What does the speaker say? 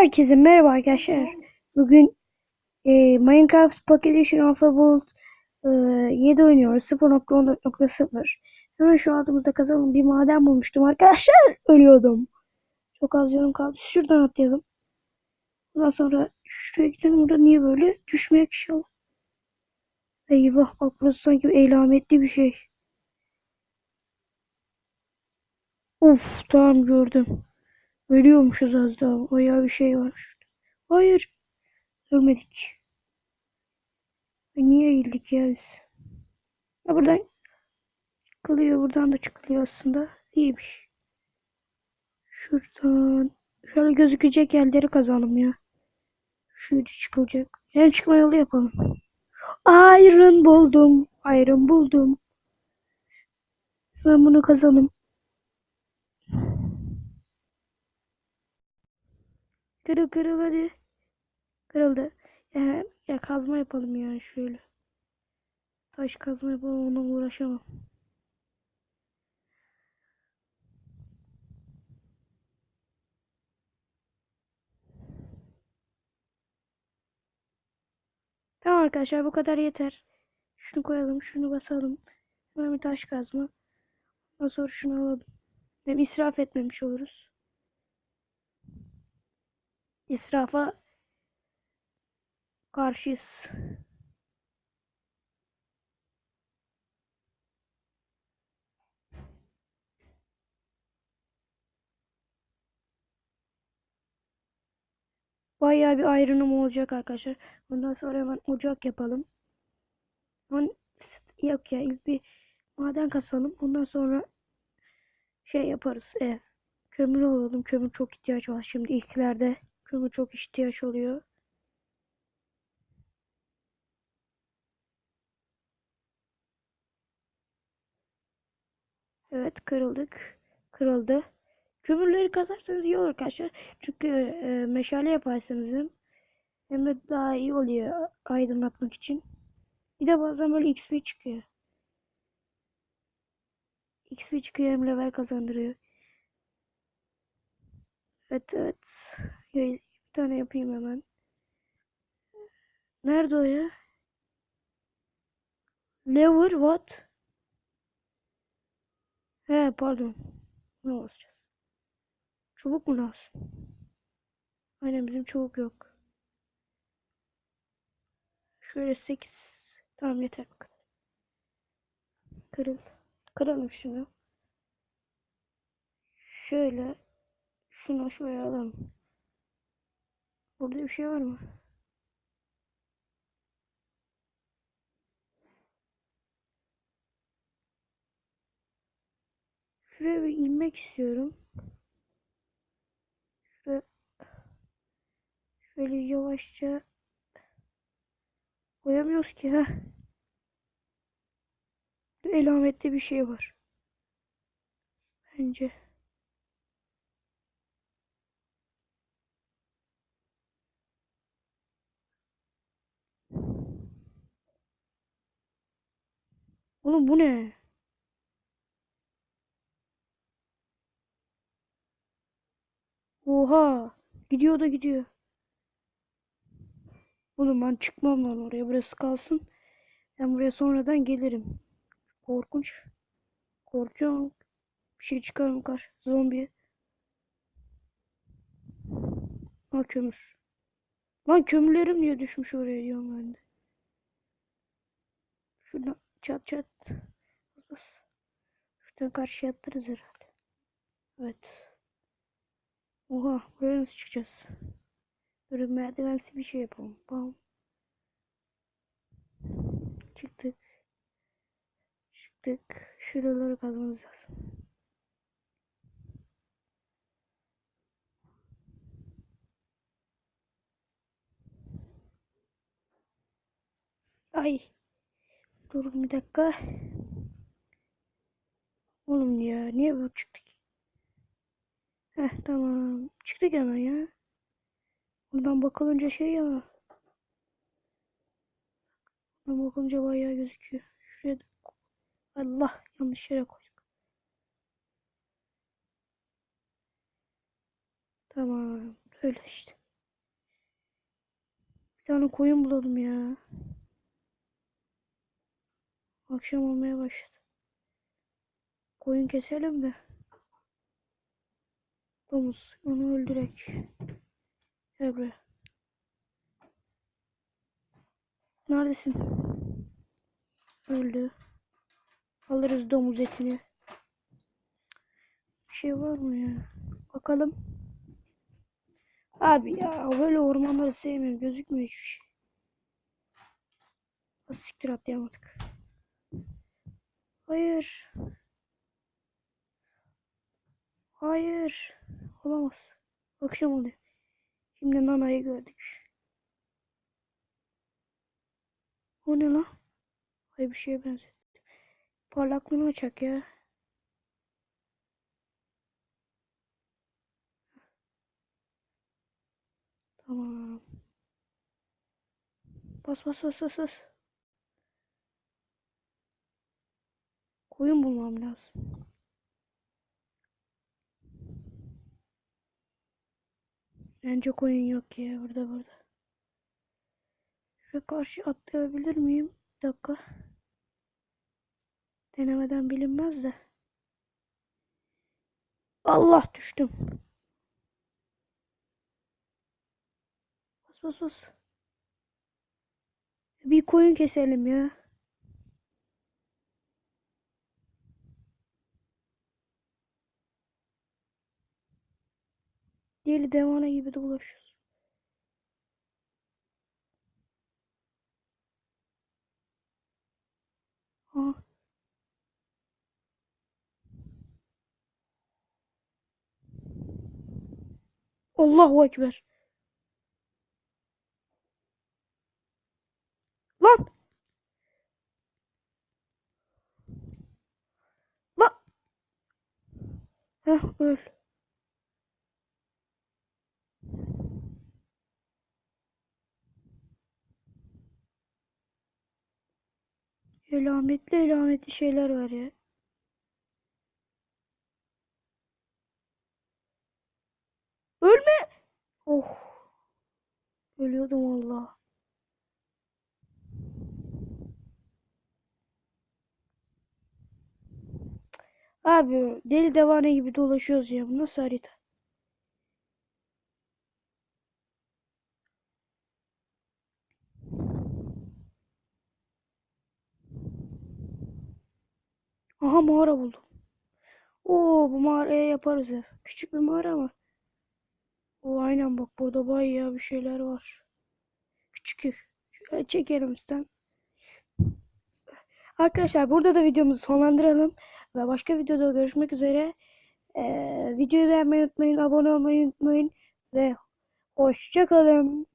Herkese merhaba arkadaşlar. Bugün e, Minecraft Pocket Edition Alpha Build e, 7 oynuyoruz. 0.14.0 Hemen şu altımızda kazalım bir maden bulmuştum arkadaşlar. Ölüyordum. Çok az canım kaldı. Şuradan atlayalım. Ondan sonra şuraya gidelim. Burada niye böyle? Düşmeye inşallah. Eyvah bak burası sanki elametli bir şey. Uf tamam gördüm. Ölüyormuşuz az daha. Bayağı bir şey var şurada. Hayır. Ölmedik. E, Niye eğildik ya biz? Ya buradan çıkılıyor. Buradan da çıkılıyor aslında. İyiymiş. Şuradan. Şöyle gözükecek yerleri kazalım ya. Şöyle çıkılacak. Yani çıkma yolu yapalım. Iron buldum. Iron buldum. Hemen bunu kazalım. Kırıl kırıl hadi. Kırıldı. Ya, ya kazma yapalım ya şöyle. Taş kazma yapalım onunla uğraşamam. Tamam arkadaşlar bu kadar yeter. Şunu koyalım, şunu basalım. Hemen bir taş kazma. Ondan sonra şunu alalım. Hem israf etmemiş oluruz. İsrafa karşıyız. Bayağı bir ayrınım olacak arkadaşlar. Ondan sonra hemen ocak yapalım. On, yok ya ilk bir maden kasalım. Ondan sonra şey yaparız ev. Kömür alalım. Kömür çok ihtiyaç var şimdi ilklerde. Kömür çok ihtiyaç oluyor. Evet kırıldık. Kırıldı. Kömürleri kazarsanız iyi olur arkadaşlar. Çünkü e, meşale yaparsanız hem de daha iyi oluyor aydınlatmak için. Bir de bazen böyle XP çıkıyor. XP çıkıyor hem level kazandırıyor. Evet evet. Bir tane yapayım hemen. Nerede o ya? Lever what? He pardon. Ne olacağız? Çubuk mu lazım? Aynen bizim çubuk yok. Şöyle 8. Tamam yeter bu kadar. Kırıl. Kıralım şunu. Şöyle. Şunu şuraya alalım. Burada bir şey var mı? Şuraya bir inmek istiyorum. Şuraya şöyle yavaşça koyamıyoruz ki ha. Elametli bir şey var. Bence. Oğlum bu ne? Oha. Gidiyor da gidiyor. Oğlum ben çıkmam lan oraya. Burası kalsın. Ben buraya sonradan gelirim. Korkunç. Korkuyorum. Bir şey çıkar mı kar? Zombi. Ha kömür. Lan kömürlerim niye düşmüş oraya diyorum ben de. Şuradan çat çat. Bas bas. Şuradan karşıya atlarız herhalde. Evet. Oha buraya nasıl çıkacağız? Böyle merdivensi bir şey yapalım. Bam. Çıktık. Çıktık. Şuraları kazmamız lazım. Ay. Durun bir dakika. Oğlum ya niye bu çıktık? Heh tamam. Çıktık hemen ya. Buradan bakılınca şey ya. Buradan bakılınca bayağı gözüküyor. Şuraya da... Allah yanlış yere koyduk. Tamam. Öyle işte. tane koyun bulalım ya. Akşam olmaya başladı. Koyun keselim de. Domuz onu öldürek. Gel. Neredesin? Öldü. Alırız domuz etini. Bir şey var mı ya? Bakalım. Abi ya böyle ormanları sevmiyorum. Gözükmüyor hiçbir şey. Siktir atlayamadık. Hayır. Hayır. Olamaz. Akşam oluyor. Şimdi Nana'yı gördük. O ne lan? Ay bir şeye benziyor. Parlaklığını açak ya. Tamam. Bas bas bas bas bas. Koyun bulmam lazım. Bence koyun yok ya burada burada. Şuraya karşı atlayabilir miyim? Bir dakika. Denemeden bilinmez de. Allah düştüm. Bas bas bas. Bir koyun keselim ya. Deli devana gibi dolaşıyoruz. Ha. Allahu Ekber. Lan! Lan! Heh öl. Elametli elametli şeyler var ya. Ölme! Oh. Ölüyordum valla. Abi deli devane gibi dolaşıyoruz ya. Bu nasıl harita? Aha mağara buldum. Oo bu mağaraya yaparız ev. Küçük bir mağara ama. O aynen bak burada bayağı bir şeyler var. Küçük. Şöyle çekelim üstten. Arkadaşlar burada da videomuzu sonlandıralım. Ve başka videoda görüşmek üzere. Ee, videoyu beğenmeyi unutmayın. Abone olmayı unutmayın. Ve hoşçakalın.